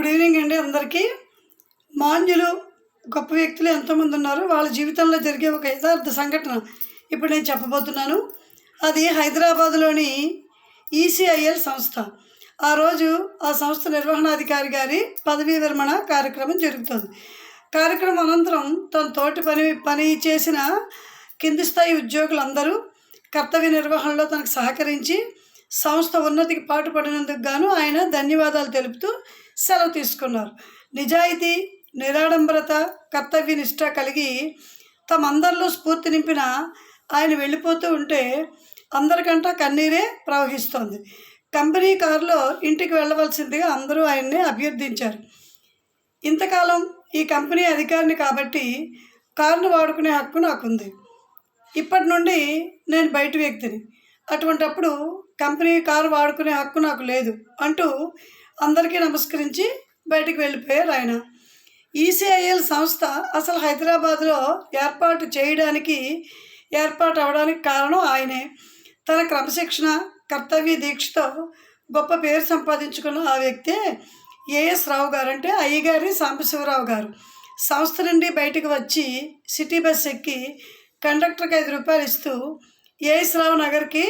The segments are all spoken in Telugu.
గుడ్ ఈవినింగ్ అండి అందరికీ. మాన్యులు గొప్ప వ్యక్తులు ఎంతోమంది ఉన్నారు. వాళ్ళ జీవితంలో జరిగే ఒక యథార్థ సంఘటన ఇప్పుడు నేను చెప్పబోతున్నాను. అది హైదరాబాద్లోని ఈసీఐఎల్ సంస్థ. ఆ రోజు ఆ సంస్థ నిర్వహణాధికారి గారి పదవీ విరమణ కార్యక్రమం జరుగుతుంది. కార్యక్రమం అనంతరం తన తోటి పని పని చేసిన కింది స్థాయి ఉద్యోగులందరూ కర్తవ్య నిర్వహణలో తనకు సహకరించి సంస్థ ఉన్నతికి పాటుపడినందుకు గాను ఆయన ధన్యవాదాలు తెలుపుతూ సెలవు తీసుకున్నారు. నిజాయితీ నిరాడంబరత కర్తవ్య నిష్ట కలిగి తమందరిలో స్ఫూర్తి నింపిన ఆయన వెళ్ళిపోతూ ఉంటే అందరికంటా కన్నీరే ప్రవహిస్తోంది. కంపెనీ కారులో ఇంటికి వెళ్ళవలసిందిగా అందరూ ఆయన్ని అభ్యర్థించారు. ఇంతకాలం ఈ కంపెనీ అధికారిని కాబట్టి కారును వాడుకునే హక్కు నాకుంది. ఇప్పటి నుండి నేను బయట వ్యక్తిని. అటువంటప్పుడు కంపెనీ కారు వాడుకునే హక్కు నాకు లేదు అంటూ అందరికీ నమస్కరించి బయటికి వెళ్ళిపోయారు ఆయన. ఈసీఐఎల్ సంస్థ అసలు హైదరాబాద్లో ఏర్పాటు చేయడానికి ఏర్పాటు అవడానికి కారణం ఆయనే. తన క్రమశిక్షణ కర్తవ్య దీక్షతో గొప్ప పేరు సంపాదించుకున్న ఆ వ్యక్తే ఏఎస్ రావు గారు అంటే అయ్యగారి సాంబశివరావు గారు. సంస్థ నుండి బయటకు వచ్చి సిటీ బస్ ఎక్కి కండక్టర్కి ఐదు రూపాయలు ఇస్తూ ఏఎస్ రావు నగర్కి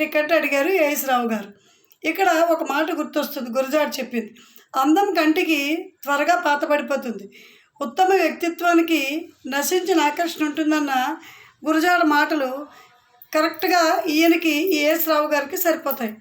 టికెట్ అడిగారు ఏఎస్ రావు గారు. ఇక్కడ ఒక మాట గుర్తొస్తుంది గురజాడు చెప్పింది. అందం కంటికి త్వరగా పాతపడిపోతుంది ఉత్తమ వ్యక్తిత్వానికి నశించిన ఆకర్షణ ఉంటుందన్న గురజాడ మాటలు కరెక్ట్గా ఈయనకి ఏఎస్ రావు గారికి సరిపోతాయి.